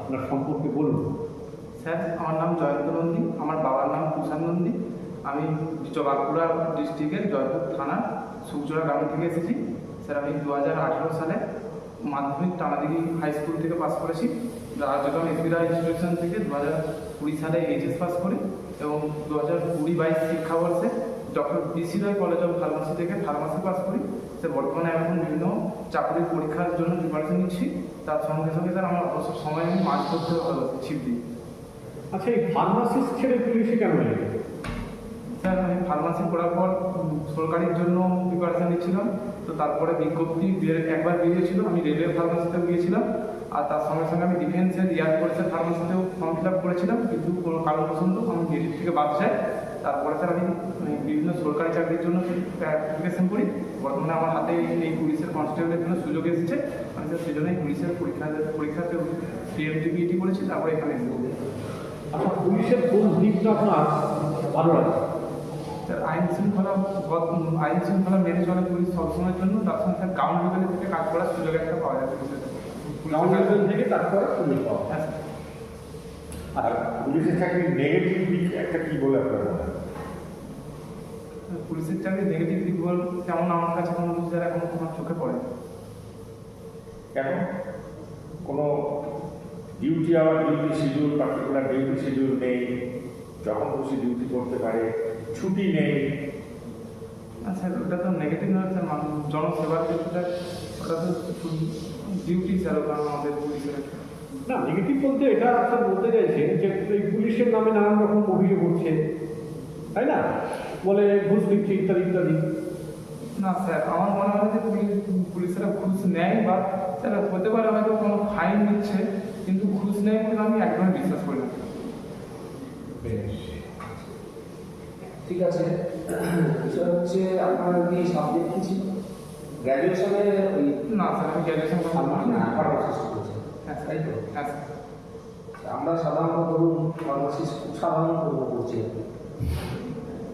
আপনার সম্পর্কে বলুন। স্যার, আমার নাম জয়ন্ত নন্দী, আমার বাবার নাম তুষার নন্দী। আমি বাঁকুড়া ডিস্ট্রিক্টের জয়পুর থানা সুকজোড়া গ্রাম থেকে এসেছি। স্যার, আমি দু হাজার আঠেরো সালে মাধ্যমিক টানাদিঘি হাই স্কুল থেকে পাস করেছি। রাজগ্রাম এসবিরা ইনস্টিটিউশন থেকে দু হাজার কুড়ি সালে এইচএস পাস করি এবং দু হাজার কুড়ি বাইশ শিক্ষাবর্ষে doctor B C Roy college of pharmacy থেকে ফার্মাসি পাস করি। স্যার বর্তমানে এখন বিভিন্ন চাকরির পরীক্ষার জন্য প্রিপারেশন নিচ্ছি। তার সঙ্গে সঙ্গে স্যার আমার অবসর সময় আমি মাছ করতে ভালোবাসি ছিপ দিই আচ্ছা এই ফার্মাসিস্ট ছেড়ে পুলিশে কেন স্যার আমি ফার্মাসি করার পর সরকারির জন্য প্রিপারেশন নিচ্ছিলাম। তো তারপরে বিজ্ঞপ্তি বের- একবার বেরিয়েছিল। আমি রেলওয়ে ফার্মাসিতেও গিয়েছিলাম। আর তার সঙ্গে সঙ্গে আমি ডিফেন্সের এয়ার ফোর্সের ফার্মাসিতেও ফর্ম ফিল আপ করেছিলাম। কিন্তু কোনো কারণবশত আমি মেরিট থেকে বাদ যাই। তারপরে স্যার আমি মানে, বিভিন্ন সরকারি চাকরির জন্য অ্যাপ্লিকেশন করি। বর্তমানে আমার হাতে এই- পুলিশের কনস্টেবলের জন্য সুযোগ এসেছে। আমি স্যার সেই জন্যই পুলিশের পরীক্ষা পরীক্ষাতে সিএমটি বিইটি করেছি তারপরে এখানে এসেছি আচ্ছা পুলিশের কোন দিকটা আপনার ভালো লাগে? স্যার আইন শৃঙ্খলা আইন শৃঙ্খলা মেনে চলে পুলিশ সবসময়ের জন্য সঙ্গে স্যার গ্রাউন্ড লেভেলে থেকে কাজ করার সুযোগ একটা পাওয়া যায় পুলিশের গ্রাউন্ড লেভেল থেকে তারপরে পুলিশ পাওয়া হ্যাঁ আর পুলিশের চাকরির নেগেটিভ দিক একটা কি বলে আপনার মনে হয়? পুলিশের চাকরি নেগেটিভ দিক বল তেমন আমার কাছে কোনো কিছু স্যার এখন আমার চোখে পড়ে কেন কোনো duty hour duty schedule particular duty schedule নেই যখন খুশি ডিউটি করতে পারে ছুটি নেই স্যার ওটা তো নেগেটিভ নয় স্যার মানুষ জনসেবার ক্ষেত্রে ওটা তো ডিউটি স্যার ওখানে আমাদের পুলিশের একটা। না নেগেটিভ বলতে এটা আপনার বলতে চাইছেন যে এই পুলিশের নামে নানান রকম অভিযোগ উঠছে। তাই না? বলে ঘুষ দিচ্ছে ইত্যাদি ইত্যাদি। না স্যার আমার মনে হয় যে পুলিশ পুলিশেরা ঘুষ নেয় বা স্যার হতে পারে হয়তো কোনো ফাইন নিচ্ছে কিন্তু ঘুষ নেয় বলে আমি একদমই বিশ্বাস করি না। ঠিক আছে। বিষয় হচ্ছে আপনার কি সাবজেক্ট কি ছিল গ্র্যাজুয়েশনে না স্যার আমি গ্র্যাজুয়েশন ফার্মাসিস্ট করেছেন হ্যাঁ তাই তো হ্যাঁ। আমরা সাধারণত ধরুন ফার্মাসিস্ট খুব সাধারণ কর্ম করছি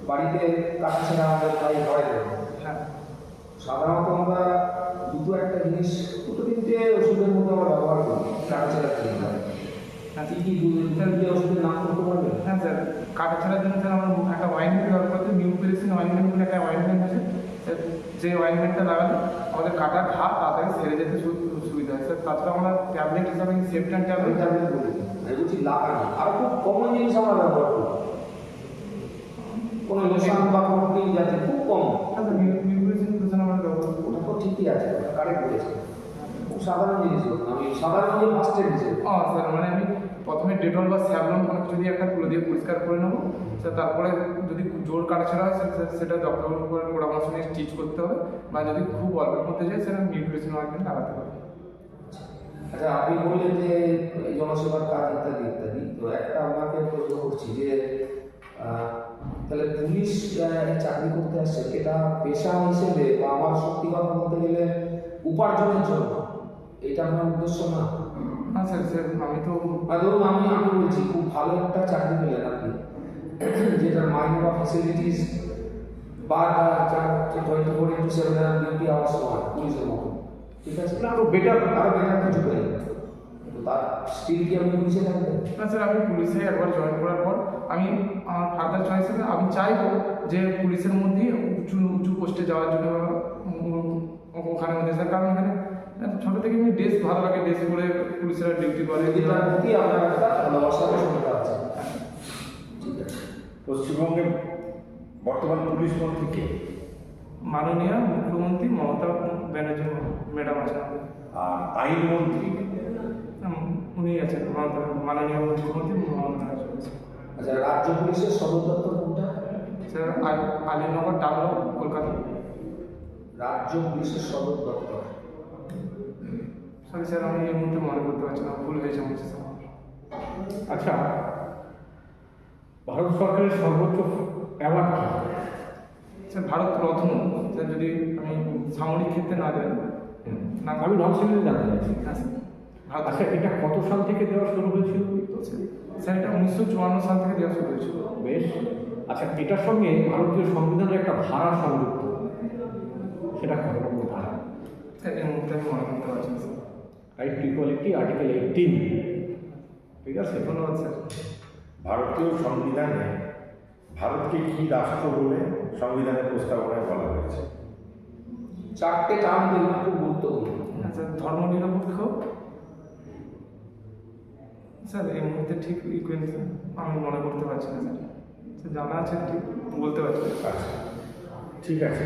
বাড়িতে কাটা ছেড়া আমাদের প্রায় হয় না। হ্যাঁ। সাধারণত আমরা দুটো একটা জিনিস দুটো তিনটে ওষুধের মধ্যে আমরা ব্যবহার করি কাটা ছেড়া ক্রিম হ্যাঁ। কি কি দুটো ওষুধের নাম করতে পারবেন? হ্যাঁ স্যার। কাটা ছাড়ার জন্য স্যার আমার একটা অয়েনমেন্ট ব্যবহার করতে নিউ পেরিসিন অয়েনমেন্ট বলে একটা অয়েনমেন্ট আছে। যে অয়েনমেন্টটা লাগালে আমাদের কাটা ঘা তাড়াতাড়ি সেরে যেতে সু- স্যার তাছাড়া আমরা ট্যাবলেট হিসাবে সেফটান ওই ট্যাবলেট ট্যাবলেট বলি। আমি বলছি লাগানো। আর খুব কমন জিনিস আমরা ব্যবহার করি। কোনো লোশন বা কোনো ক্রিম যাতে খুব কম। স্যার নিউ নিউ পেরিসিন লোশন আমরা ব্যবহার করি। ওটা তো ঠিকই আছে ওটা কারেক্ট বলেছে। খুব সাধারণ জিনিস আমি সাধারণ যে ফার্স্ট এড হিসেবে ও স্যার মানে আমি প্রথমে ডেটল বা স্যাভলন কোনো কিছু দিয়ে একটা তুলে দিয়ে পরিষ্কার করে নেব। স্যার তারপরে যদি জোর কাটা ছাড়া হয় সেটা ডক্টর পরামর্শ নিয়ে স্টিচ করতে হবে। বা যদি খুব অল্পের মধ্যে যায় সেটা নিউট্রিশন লাগাতে হবে আচ্ছা আপনি বললেন যে এই জনসেবার কাজ ইত্যাদি ইত্যাদি। তো একটা আপনাকে প্রশ্ন করছি যে তাহলে পুলিশ চাকরি করতে আসছে এটা পেশা হিসেবে বা আমার সত্যি কথা বলতে গেলে উপার্জনের জন্য এটা আপনার উদ্দেশ্য না? না স্যার স্যার আমি তো ধরুন আমি আমি বলছি খুব ভালো একটা চাকরি পেলেন আপনি যেটার মাইনে বা ফ্যাসিলিটিস বা twenty four into seven duty hours হয় পুলিশের মতো ঠিক আছে? না বেটার আরও বেটার কিছু পেলেন। তার স্টিল কি আপনি পুলিশে থাকবেন না স্যার আমি পুলিশে একবার জয়েন করার পর আমি আমার ফার্দার চয়েস হিসেবে আমি চাইব যে পুলিশের মধ্যেই উঁচু উঁচু পোস্টে যাওয়ার জন্য ওখানে মধ্যে। স্যার কারণ এখানে ছোটো থেকে আমি ড্রেস ভালো লাগে ড্রেস পরে পুলিশেরা ডিউটি করে। এটার প্রতি আপনার একটা ভালোবাসা প্রশংসা আছে। ঠিক আছে। পশ্চিমবঙ্গে বর্তমান পুলিশ মন্ত্রী কে? মাননীয় মুখ্যমন্ত্রী মমতা ব্যানার্জি ম্যাডাম আছেন। আমাদের। আর আইনমন্ত্রী উম, উনি আছেন মাননীয় মুখ্যমন্ত্রী মমতা ব্যানার্জি আচ্ছা রাজ্য পুলিশের সদর দপ্তর কোনটা? স্যার আল- আলীনগর ডানলপ কলকাতা। রাজ্য পুলিশের সদর দপ্তর। সরি স্যার আমি এই মুহূর্তে মনে করতে পারছি না ভুল হয়েছে আমার স্যার আচ্ছা ভারত সরকারের সর্বোচ্চ award sir Bharat Ratna. Sir যদি আমি সামরিক ক্ষেত্রে না যাই না আমি নন সিভিল জানতে চাইছি। হ্যাঁ আচ্ছা এটা কত সাল থেকে দেওয়া শুরু হয়েছিল? স্যার এটা উনিশশো চুয়ান্ন সাল থেকে দেওয়া শুরু হয়েছিল। বেশ। আচ্ছা এটার সঙ্গে ভারতীয় সংবিধানের একটা ধারা সংযুক্ত। সেটা কত নম্বর ধারা? স্যার এই মুহূর্তে আমি মনে করতে পারছি না right to equality article eighteen ঠিক আছে? ধন্যবাদ স্যার। ভারতীয় সংবিধানে ভারতকে কি রাষ্ট্র বলে সংবিধানের প্রস্তাবনায় বলা হয়েছে? চারটে টার্ম খুব গুরুত্বপূর্ণ। আচ্ছা ধর্মনিরপেক্ষ স্যার এই মুহূর্তে ঠিক ইকুয়েন্স আমি মনে করতে পারছি না, স্যার জানা আছে ঠিক, বলতে পারছি। আচ্ছা ঠিক আছে